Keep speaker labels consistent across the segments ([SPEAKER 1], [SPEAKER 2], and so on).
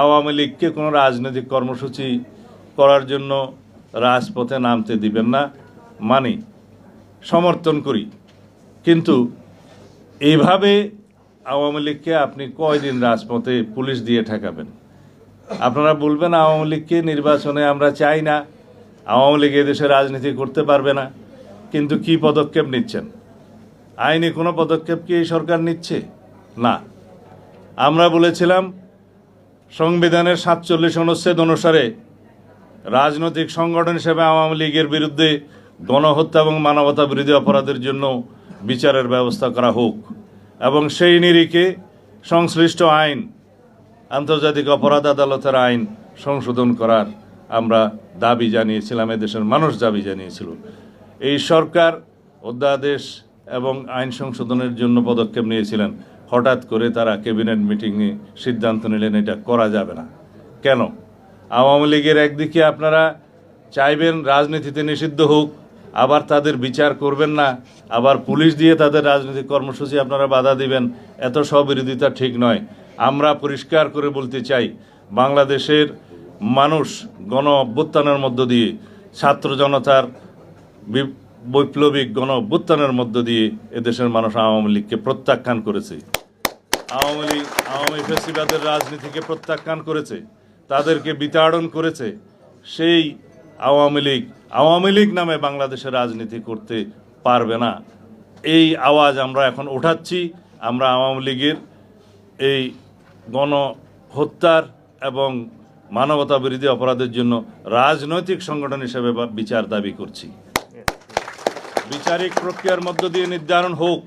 [SPEAKER 1] আওয়ামী লীগকে কোনো রাজনৈতিক কর্মসূচি করার জন্য রাজপথে নামতে দিবেন না। মানি সমর্থন করি। কিন্তু এইভাবে আওয়ামী লীগকে আপনি কয়দিন রাজপথে পুলিশ দিয়ে ঠেকাবেন? আপনারা বলবেন আওয়ামী লীগকে নির্বাচনে আমরা চাই না। আওয়ামী লীগ এদেশে রাজনীতি করতে পারবে না। কিন্তু কি পদক্ষেপ নিচ্ছেন? আইনে কোনো পদক্ষেপ কি এই সরকার নিচ্ছে? না। আমরা বলেছিলাম সংবিধানের সাতচল্লিশ অনুচ্ছেদ অনুসারে রাজনৈতিক সংগঠন হিসেবে আওয়ামী লীগের বিরুদ্ধে গণহত্যা এবং মানবতা বিরোধী অপরাধের জন্য বিচারের ব্যবস্থা করা হোক এবং সেই নিরিখে সংশ্লিষ্ট আইন, আন্তর্জাতিক অপরাধ আদালতের আইন সংশোধন করার আমরা দাবি জানিয়েছিলাম এদেশের মানুষ দাবি জানিয়েছিল। এই সরকার অধ্যাদেশ এবং আইন সংশোধনের জন্য পদক্ষেপ নিয়েছিলেন। হঠাৎ করে তারা ক্যাবিনেট মিটিংয়ে সিদ্ধান্ত নিলেন এটা করা যাবে না। কেন? আওয়ামী লীগের একদিকে আপনারা চাইবেন রাজনীতিতে নিষিদ্ধ হোক, আবার তাদের বিচার করবেন না, আবার পুলিশ দিয়ে তাদের রাজনৈতিক কর্মসূচি আপনারা বাধা দিবেন, এত স্ববিরোধিতা ঠিক নয়। আমরা পরিষ্কার করে বলতে চাই, বাংলাদেশের মানুষ গণ অভ্যুত্থানের মধ্য দিয়ে, ছাত্র জনতার বৈপ্লবিক গণ অভ্যুত্থানের মধ্য দিয়ে এদেশের মানুষ আওয়ামী লীগকে প্রত্যাখ্যান করেছে। আওয়ামী লীগ, আওয়ামী ফেসিবাদের রাজনীতিকে প্রত্যাখ্যান করেছে, তাদেরকে বিতাড়ন করেছে, সেই আওয়ামী লীগ আওয়ামী লীগ নামে বাংলাদেশে রাজনীতি করতে পারবে না। এই আওয়াজ আমরা এখন ওঠাচ্ছি। আমরা আওয়ামী লীগের এই গণহত্যার এবং মানবতা বিরোধী অপরাধের জন্য রাজনৈতিক সংগঠন হিসেবে বিচার দাবি করছি। বিচারিক প্রক্রিয়ার মধ্য দিয়ে নির্ধারণ হোক,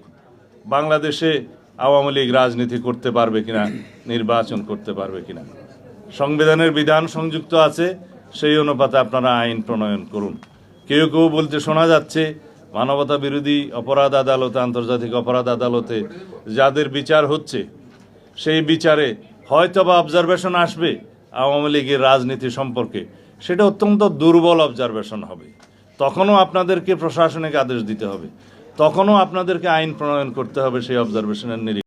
[SPEAKER 1] বাংলাদেশে আওয়ামী লীগ রাজনীতি করতে পারবে কিনা, নির্বাচন করতে পারবে কিনা। সংবিধানের বিধান সংযুক্ত আছে, সেই অনুপাতে আপনারা আইন প্রণয়ন করুন। কেউ কেউ বলতে শোনা যাচ্ছে, মানবতা বিরোধী অপরাধ আদালতে, আন্তর্জাতিক অপরাধ আদালতে যাদের বিচার হচ্ছে, সেই বিচারে হয়তো বা অবজারভেশন আসবে আওয়ামী লীগের রাজনীতি সম্পর্কে। সেটা অত্যন্ত দুর্বল অবজারভেশন হবে। তখনও আপনাদেরকে প্রশাসনিক আদেশ দিতে হবে। তখনও আপনাদেরকে আইন প্রণয়ন করতে হবে সেই অবজারভেশনের নিরিখ।